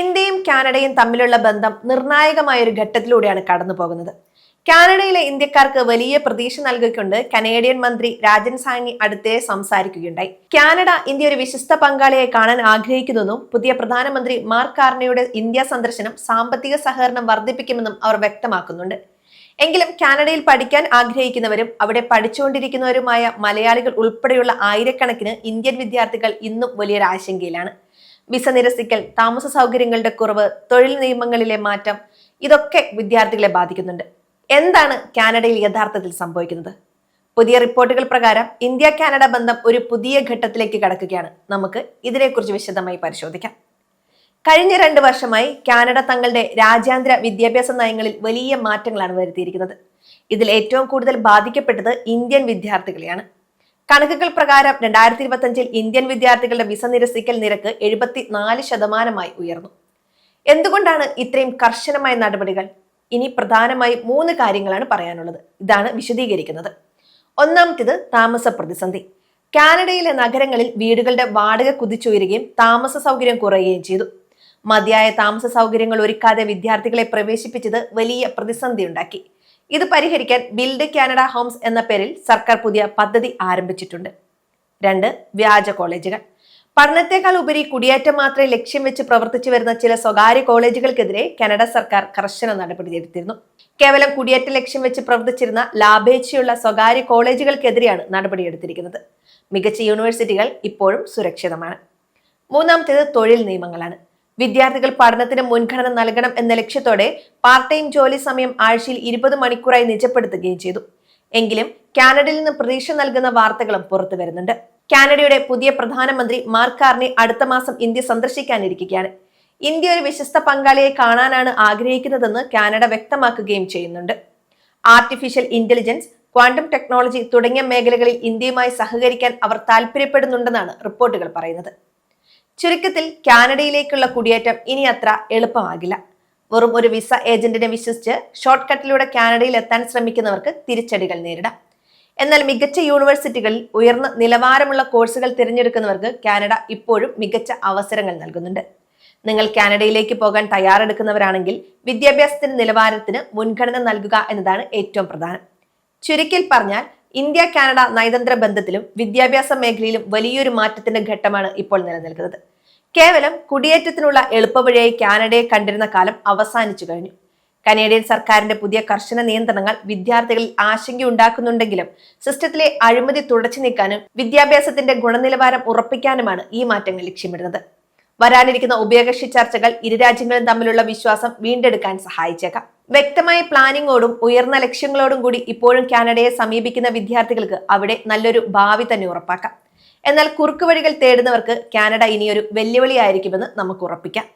ഇന്ത്യയും കാനഡയും തമ്മിലുള്ള ബന്ധം നിർണായകമായ ഒരു ഘട്ടത്തിലൂടെയാണ് കടന്നു പോകുന്നത്. കാനഡയിലെ ഇന്ത്യക്കാർക്ക് വലിയ പ്രതീക്ഷ നൽകിക്കൊണ്ട് കനേഡിയൻ മന്ത്രി രാജൻ സാങ്ങി അടുത്തേ സംസാരിക്കുകയുണ്ടായി. കാനഡ ഇന്ത്യ ഒരു വിശിഷ്ട പങ്കാളിയെ കാണാൻ ആഗ്രഹിക്കുന്നെന്നും പുതിയ പ്രധാനമന്ത്രി മാർക്ക് കാർണിയുടെ ഇന്ത്യ സന്ദർശനം സാമ്പത്തിക സഹകരണം വർദ്ധിപ്പിക്കുമെന്നും അവർ വ്യക്തമാക്കുന്നുണ്ട്. എങ്കിലും കാനഡയിൽ പഠിക്കാൻ ആഗ്രഹിക്കുന്നവരും അവിടെ പഠിച്ചുകൊണ്ടിരിക്കുന്നവരുമായ മലയാളികൾ ഉൾപ്പെടെയുള്ള ആയിരക്കണക്കിന് ഇന്ത്യൻ വിദ്യാർത്ഥികൾ ഇന്നും വലിയൊരു ആശങ്കയിലാണ് വിസ നിരസിക്കൽ താമസ സൗകര്യങ്ങളുടെ കുറവ് തൊഴിൽ നിയമങ്ങളിലെ മാറ്റം ഇതൊക്കെ വിദ്യാർത്ഥികളെ ബാധിക്കുന്നുണ്ട്. എന്താണ് കാനഡയിൽ യഥാർത്ഥത്തിൽ സംഭവിക്കുന്നത്? പുതിയ റിപ്പോർട്ടുകൾ പ്രകാരം ഇന്ത്യ കാനഡ ബന്ധം ഒരു പുതിയ ഘട്ടത്തിലേക്ക് കടക്കുകയാണ്. നമുക്ക് ഇതിനെക്കുറിച്ച് വിശദമായി പരിശോധിക്കാം. കഴിഞ്ഞ രണ്ട് വർഷമായി കാനഡ തങ്ങളുടെ രാജ്യാന്തര വിദ്യാഭ്യാസ നയങ്ങളിൽ വലിയ മാറ്റങ്ങളാണ് വരുത്തിയിരിക്കുന്നത്. ഇതിൽ ഏറ്റവും കൂടുതൽ ബാധിക്കപ്പെട്ടത് ഇന്ത്യൻ വിദ്യാർത്ഥികളെയാണ്. കണക്കുകൾ പ്രകാരം രണ്ടായിരത്തി ഇരുപത്തഞ്ചിൽ ഇന്ത്യൻ വിദ്യാർത്ഥികളുടെ വിസ നിരസിക്കൽ നിരക്ക് എഴുപത്തിനാല് ശതമാനമായി ഉയർന്നു. എന്തുകൊണ്ടാണ് ഇത്രയും കർശനമായ നടപടികൾ? ഇനി പ്രധാനമായി മൂന്ന് കാര്യങ്ങളാണ് പറയാനുള്ളത്. ഇതാണ് വിശദീകരിക്കുന്നത്. ഒന്നാമത്തേത് താമസ പ്രതിസന്ധി. കാനഡയിലെ നഗരങ്ങളിൽ വീടുകളുടെ വാടക കുതിച്ചുയരുകയും താമസ സൗകര്യം കുറയുകയും ചെയ്തു. മതിയായ താമസ സൗകര്യങ്ങൾ ഒരുക്കാതെ വിദ്യാർത്ഥികളെ പ്രവേശിപ്പിച്ചത് വലിയ പ്രതിസന്ധി ഉണ്ടാക്കി ഇത് പരിഹരിക്കാൻ ബിൽഡ് കാനഡ ഹോംസ് എന്ന പേരിൽ സർക്കാർ പുതിയ പദ്ധതി ആരംഭിച്ചിട്ടുണ്ട്. രണ്ട് വ്യാജ കോളേജുകൾ. പഠനത്തെക്കാൾ ഉപരി കുടിയേറ്റം മാത്രമേ ലക്ഷ്യം വെച്ച് പ്രവർത്തിച്ചു വരുന്ന ചില സ്വകാര്യ കോളേജുകൾക്കെതിരെ കാനഡ സർക്കാർ കർശന നടപടി എടുത്തിരുന്നു. കേവലം കുടിയേറ്റ ലക്ഷ്യം വെച്ച് പ്രവർത്തിച്ചിരുന്ന ലാഭേച്ഛയുള്ള സ്വകാര്യ കോളേജുകൾക്കെതിരെയാണ് നടപടിയെടുത്തിരിക്കുന്നത് മികച്ച യൂണിവേഴ്സിറ്റികൾ ഇപ്പോഴും സുരക്ഷിതമാണ്. മൂന്നാമത്തേത് തൊഴിൽ നിയമങ്ങളാണ്. വിദ്യാർത്ഥികൾ പഠനത്തിന് മുൻഗണന നൽകണം എന്ന ലക്ഷ്യത്തോടെ പാർട്ട് ടൈം ജോലി സമയം ആഴ്ചയിൽ ഇരുപത് മണിക്കൂറായി നിജപ്പെടുത്തുകയും ചെയ്തു. എങ്കിലും കാനഡയിൽ നിന്ന് പ്രതീക്ഷ നൽകുന്ന വാർത്തകളും പുറത്തു വരുന്നുണ്ട്. കാനഡയുടെ പുതിയ പ്രധാനമന്ത്രി മാർക്ക് കാർണി അടുത്ത മാസം ഇന്ത്യ സന്ദർശിക്കാനിരിക്കുകയാണ്. ഇന്ത്യ ഒരു വിശ്വസ്ത പങ്കാളിയെ കാണാനാണ് ആഗ്രഹിക്കുന്നതെന്ന് കാനഡ വ്യക്തമാക്കുകയും ചെയ്യുന്നുണ്ട്. ആർട്ടിഫിഷ്യൽ ഇന്റലിജൻസ് ക്വാണ്ടം ടെക്നോളജി തുടങ്ങിയ മേഖലകളിൽ ഇന്ത്യയുമായി സഹകരിക്കാൻ അവർ താല്പര്യപ്പെടുന്നുണ്ടെന്നാണ് റിപ്പോർട്ടുകൾ പറയുന്നത്. ചുരുക്കത്തിൽ കാനഡയിലേക്കുള്ള കുടിയേറ്റം ഇനി അത്ര എളുപ്പമാകില്ല. വെറും ഒരു വിസ ഏജന്റിനെ വിശ്വസിച്ച് ഷോർട്ട് കട്ടിലൂടെ കാനഡയിൽ എത്താൻ ശ്രമിക്കുന്നവർക്ക് തിരിച്ചടികൾ നേരിടാം. എന്നാൽ മികച്ച യൂണിവേഴ്സിറ്റികളിൽ ഉയർന്ന നിലവാരമുള്ള കോഴ്സുകൾ തിരഞ്ഞെടുക്കുന്നവർക്ക് കാനഡ ഇപ്പോഴും മികച്ച അവസരങ്ങൾ നൽകുന്നുണ്ട്. നിങ്ങൾ കാനഡയിലേക്ക് പോകാൻ തയ്യാറെടുക്കുന്നവരാണെങ്കിൽ വിദ്യാഭ്യാസത്തിന്റെ നിലവാരത്തിന് മുൻഗണന നൽകുക എന്നതാണ് ഏറ്റവും പ്രധാനം. ചുരുക്കിൽ പറഞ്ഞാൽ ഇന്ത്യ കാനഡ നയതന്ത്ര ബന്ധത്തിലും വിദ്യാഭ്യാസ മേഖലയിലും വലിയൊരു മാറ്റത്തിന്റെ ഘട്ടമാണ് ഇപ്പോൾ നിലനിൽക്കുന്നത്. കേവലം കുടിയേറ്റത്തിനുള്ള എളുപ്പവഴിയായി കാനഡയെ കണ്ടിരുന്ന കാലം അവസാനിച്ചു കഴിഞ്ഞു. കനേഡിയൻ സർക്കാരിന്റെ പുതിയ കർശന നിയന്ത്രണങ്ങൾ വിദ്യാർത്ഥികളിൽ ആശങ്കയുണ്ടാക്കുന്നുണ്ടെങ്കിലും സിസ്റ്റത്തിലെ അഴിമതി തുടച്ചു നീക്കാനും വിദ്യാഭ്യാസത്തിന്റെ ഗുണനിലവാരം ഉറപ്പിക്കാനുമാണ് ഈ മാറ്റങ്ങൾ ലക്ഷ്യമിടുന്നത്. വരാനിരിക്കുന്ന ഉഭയകക്ഷി ചർച്ചകൾ ഇരു രാജ്യങ്ങളും തമ്മിലുള്ള വിശ്വാസം വീണ്ടെടുക്കാൻ സഹായിച്ചേക്കാം. വ്യക്തമായ പ്ലാനിങ്ങോടും ഉയർന്ന ലക്ഷ്യങ്ങളോടും കൂടി ഇപ്പോഴും കാനഡയെ സമീപിക്കുന്ന വിദ്യാർത്ഥികൾക്ക് അവിടെ നല്ലൊരു ഭാവി തന്നെ ഉറപ്പാക്കാം. എന്നാൽ കുറുക്കുവഴികൾ തേടുന്നവർക്ക് കാനഡ ഇനിയൊരു വെല്ലുവിളിയായിരിക്കുമെന്ന് നമുക്ക് ഉറപ്പിക്കാം.